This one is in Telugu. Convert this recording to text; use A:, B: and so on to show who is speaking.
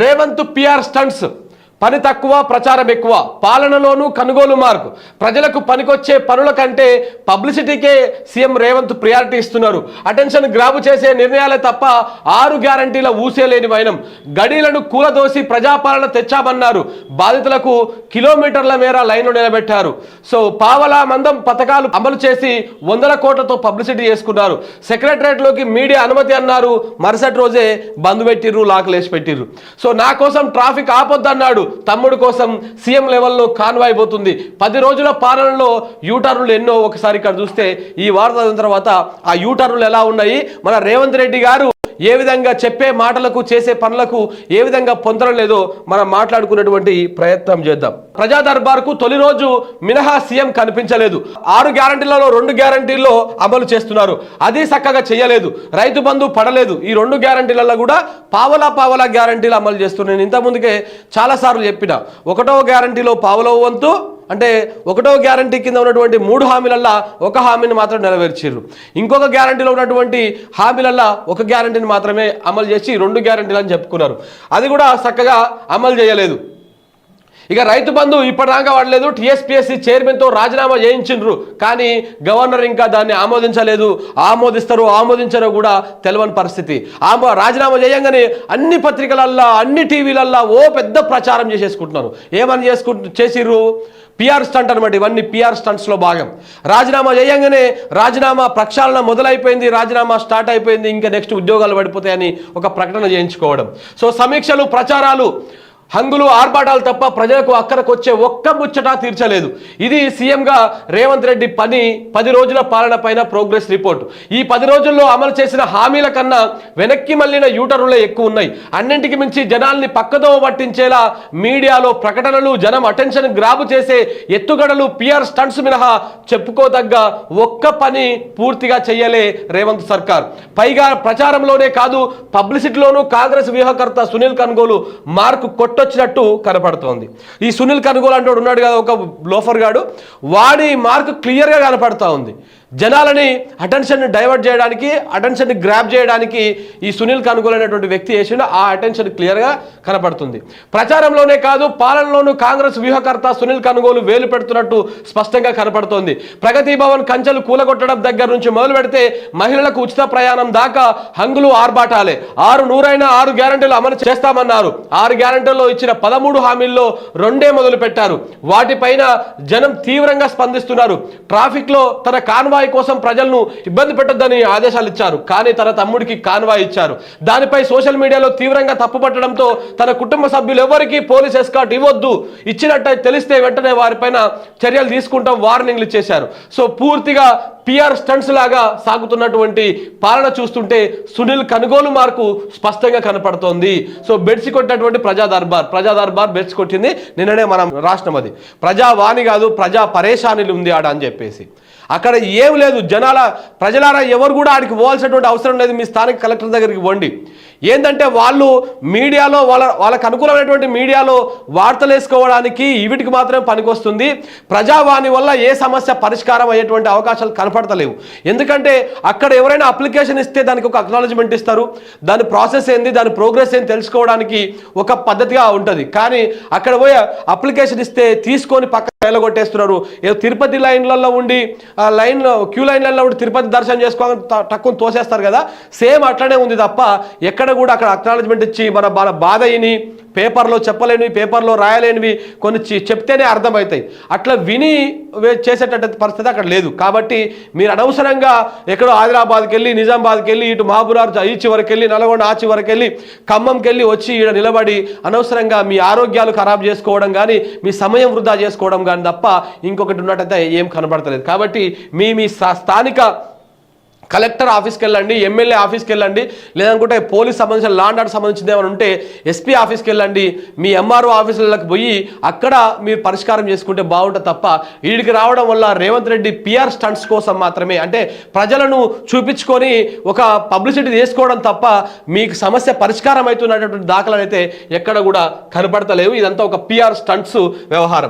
A: Revanth PR stunts. పని తక్కువ ప్రచారం ఎక్కువ. పాలనలోనూ కనుగోలు మార్కు ప్రజలకు పనికొచ్చే పనుల కంటే పబ్లిసిటీకే సీఎం రేవంత్ ప్రియారిటీ ఇస్తున్నారు. అటెన్షన్ గ్రాబు చేసే నిర్ణయాలే తప్ప ఆరు గ్యారంటీల ఊసేలేని వైనం. గడీలను కూలదోసి ప్రజాపాలన తెచ్చామన్నారు. బాధితులకు కిలోమీటర్ల మేర లైన్లు నిలబెట్టారు. సో పావలా మందం పథకాలు అమలు చేసి వందల కోట్లతో పబ్లిసిటీ చేసుకున్నారు. సెక్రటరేట్లోకి మీడియా అనుమతి అన్నారు. మరుసటి రోజే బంద్ పెట్టిర్రు లాకలేసి పెట్టిర్రు సో నా కోసం ట్రాఫిక్ ఆపొద్దన్నాడు. తమ్ముడు కోసం సీఎం లెవెల్లో కాన్వాయ్ పోతుంది. పది రోజుల పాలనలో యూటర్నులు ఎన్నో ఒకసారి ఇక్కడ చూస్తే ఈ వార్త తర్వాత ఆ యూటర్నులు ఎలా ఉన్నాయి? మన రేవంత్ రెడ్డి గారు ఏ విధంగా చెప్పే మాటలకు చేసే పనులకు ఏ విధంగా పొందడం లేదో మనం మాట్లాడుకున్నటువంటి ప్రయత్నం చేద్దాం. ప్రజా దర్బార్కు తొలి రోజు మినహా సీఎం కనిపించలేదు. ఆరు గ్యారంటీలలో రెండు గ్యారంటీల్లో అమలు చేస్తున్నారు. అది చక్కగా చేయలేదు. రైతు బంధు పడలేదు. ఈ రెండు గ్యారంటీలలో కూడా పావలా పావలా గ్యారంటీలు అమలు చేస్తున్నాను ఇంతకుముందుకే చాలాసార్లు చెప్పిన. ఒకటో గ్యారంటీలో పావలో వంతు అంటే ఒకటో గ్యారంటీ కింద ఉన్నటువంటి మూడు హామీలల్లా ఒక హామీని మాత్రం నెరవేర్చారు ఇంకొక గ్యారంటీలో ఉన్నటువంటి హామీలల్లా ఒక గ్యారంటీని మాత్రమే అమలు చేసి రెండు గ్యారంటీలు అని చెప్పుకున్నారు. అది కూడా చక్కగా అమలు చేయలేదు. ఇక రైతు బంధు ఇప్పటిదాకా వాడలేదు. టీఎస్పీఎస్సీ చైర్మన్తో రాజీనామా చేయించిండ్రు. కానీ గవర్నర్ ఇంకా దాన్ని ఆమోదించలేదు. ఆమోదిస్తారు ఆమోదించరో కూడా తెలియని పరిస్థితి. ఆమో రాజీనామా చేయంగానే అన్ని పత్రికలల్లో అన్ని టీవీలల్లో ఓ పెద్ద ప్రచారం చేసేసుకుంటున్నారు. ఏమని చేసుకుంటు చేసిర్రు? పిఆర్ స్టంట్ అనమాట ఇవన్నీ పిఆర్ స్టంట్స్లో భాగం. రాజీనామా చేయంగానే రాజీనామా ప్రక్షాళన మొదలైపోయింది రాజీనామా స్టార్ట్ అయిపోయింది ఇంకా నెక్స్ట్ ఉద్యోగాలు పడిపోతాయని ఒక ప్రకటన చేయించుకోవడం. సో సమీక్షలు ప్రచారాలు హంగులు ఆర్భాటాలు తప్ప ప్రజలకు అక్కడికి వచ్చే ఒక్క ముచ్చట తీర్చలేదు. ఇది సీఎంగా రేవంత్ రెడ్డి పని పది రోజుల పాలన పైన ప్రోగ్రెస్ రిపోర్ట్. ఈ పది రోజుల్లో అమలు చేసిన హామీల కన్నా వెనక్కి మళ్ళిన యూటర్లే ఎక్కువ ఉన్నాయి. అన్నింటికి మించి జనాల్ని పక్కదో పట్టించేలా మీడియాలో ప్రకటనలు జనం అటెన్షన్ గ్రాబు చేసే ఎత్తుగడలు పిఆర్ స్టంట్స్ మినహా చెప్పుకోదగ్గ ఒక్క పని పూర్తిగా చేయలే రేవంత్ సర్కార్. పైగా ప్రచారంలోనే కాదు పబ్లిసిటీలోనూ కాంగ్రెస్ వ్యూహకర్త సునీల్ కన్గోలు మార్కు కొట్టొచ్చినట్టు కనపడుతోంది. ఈ సునీల్ కనుగోలు అంటూ ఉన్నాడు కదా ఒక లోఫర్ గాడు. వాడి మార్క్ క్లియర్గా కనపడతా ఉంది. జనాలని అటెన్షన్ డైవర్ట్ చేయడానికి అటెన్షన్ గ్రాప్ చేయడానికి ఈ సునీల్ కనుగోలు అనేటువంటి వ్యక్తి చేసిన ఆ అటెన్షన్ క్లియర్గా కనపడుతుంది. ప్రచారంలోనే కాదు పాలనలోనూ కాంగ్రెస్ వ్యూహకర్త సునీల్ కనుగోలు వేలు పెడుతున్నట్టు స్పష్టంగా కనపడుతోంది. ప్రగతి భవన్ కంచెలు కూలగొట్టడం దగ్గర నుంచి మొదలు పెడితే మహిళలకు ఉచిత ప్రయాణం దాకా హంగులు ఆర్బాటాలే ఆరు నూరైన ఆరు గ్యారంటీలు అమలు చేస్తామన్నారు. ఆరు గ్యారంటీల్లో ఇచ్చిన పదమూడు హామీల్లో రెండే మొదలు పెట్టారు వాటిపైన జనం తీవ్రంగా స్పందిస్తున్నారు. ట్రాఫిక్లో తన కాన్వాయ్ కోసం ప్రజలను ఇబ్బంది పెట్టొద్దని ఆదేశాలు ఇచ్చారు. కానీ తన తమ్ముడికి కాన్వాయ్ ఇచ్చారు. దానిపై సోషల్ మీడియాలో తీవ్రంగా తప్పుపట్టడంతో తన కుటుంబ సభ్యులు ఎవరికీ పోలీస్ ఎస్కాట్ ఇవ్వద్దు ఇచ్చినట్టు తెలిస్తే వెంటనే వారిపైన చర్యలు తీసుకుంటాం వార్నింగ్లు ఇచ్చేశారు. సో పూర్తిగా పిఆర్ స్టంట్స్ లాగా సాగుతున్నటువంటి పాలన చూస్తుంటే సునీల్ కనుగోలు మార్కు స్పష్టంగా కనపడుతోంది. సో బెడ్సి కొట్టినటువంటి ప్రజా దర్బార్ ప్రజా దర్బార్ బెడ్స్ కొట్టింది. నిన్ననే మనం రాష్ట్రం అది. ప్రజావాణి కాదు ప్రజా పరేషానిలు ఉంది ఆడ అని చెప్పేసి. అక్కడ ఏం లేదు జనాల ప్రజలారా ఎవరు కూడా ఆడికి పోవాల్సినటువంటి అవసరం లేదు మీ స్థానిక కలెక్టర్ దగ్గరికి వండి ఏంటంటే వాళ్ళు మీడియాలో వాళ్ళ వాళ్ళకు అనుకూలమైనటువంటి మీడియాలో వార్తలు వేసుకోవడానికి వీటికి మాత్రమే పనికొస్తుంది. ప్రజావాణి వల్ల ఏ సమస్య పరిష్కారం అయ్యేటువంటి అవకాశాలు కనపడతలేవు. ఎందుకంటే అక్కడ ఎవరైనా అప్లికేషన్ ఇస్తే దానికి ఒక అక్నాలజ్మెంట్ ఇస్తారు. దాని ప్రాసెస్ ఏంది దాని ప్రోగ్రెస్ ఏంది తెలుసుకోవడానికి ఒక పద్ధతిగా ఉంటుంది. కానీ అక్కడ పోయి అప్లికేషన్ ఇస్తే తీసుకొని పక్క వెళ్ళగొట్టేస్తున్నారు ఏదో తిరుపతి లైన్లలో ఉండి ఆ లైన్లో క్యూ లైన్లలో ఉండి తిరుపతి దర్శనం చేసుకోవాలని తక్కువ తోసేస్తారు కదా. సేమ్ అట్లనే ఉంది తప్ప ఎక్కడ కూడా అక్కడ అక్నాలజ్మెంట్ ఇచ్చి మన మన బాధ అయిని పేపర్లో చెప్పలేనివి పేపర్లో రాయలేనివి కొన్ని చెప్తేనే అర్థమవుతాయి. అట్లా విని వే- చేసేటట్టు పరిస్థితి అక్కడ లేదు. కాబట్టి మీరు అనవసరంగా ఎక్కడో ఆదిలాబాద్కి వెళ్ళి నిజామాబాద్కి వెళ్ళి ఇటు మహబూబాద్ ఈ చివరికి వెళ్ళి నల్గొండ ఆ చివరికి వెళ్ళి ఖమ్మంకి వెళ్ళి వచ్చి ఈడ నిలబడి అనవసరంగా మీ ఆరోగ్యాలు ఖరాబ్ చేసుకోవడం కానీ మీ సమయం వృధా చేసుకోవడం కానీ తప్ప ఇంకొకటి ఉన్నట్టయితే ఏం కనబడతలేదు. కాబట్టి మీ మీ స్థానిక కలెక్టర్ ఆఫీస్కి వెళ్ళండి ఎమ్మెల్యే ఆఫీస్కి వెళ్ళండి లేదనుకుంటే పోలీస్ సంబంధించిన లాండ్ ఆర్డర్ సంబంధించింది ఏమైనా ఉంటే ఎస్పీ ఆఫీస్కి వెళ్ళండి మీ ఎంఆర్ఓ ఆఫీసులకు పోయి అక్కడ మీరు పరిష్కారం చేసుకుంటే బాగుంటుంది తప్ప వీడికి రావడం వల్ల రేవంత్ రెడ్డి పిఆర్ స్టంట్స్ కోసం మాత్రమే. అంటే ప్రజలను చూపించుకొని ఒక పబ్లిసిటీ చేసుకోవడం తప్ప మీకు సమస్య పరిష్కారం అవుతున్నటువంటి దాఖలు అయితే ఎక్కడ కూడా కనపడతలేవు. ఇదంతా ఒక పిఆర్ స్టంట్స్ వ్యవహారం.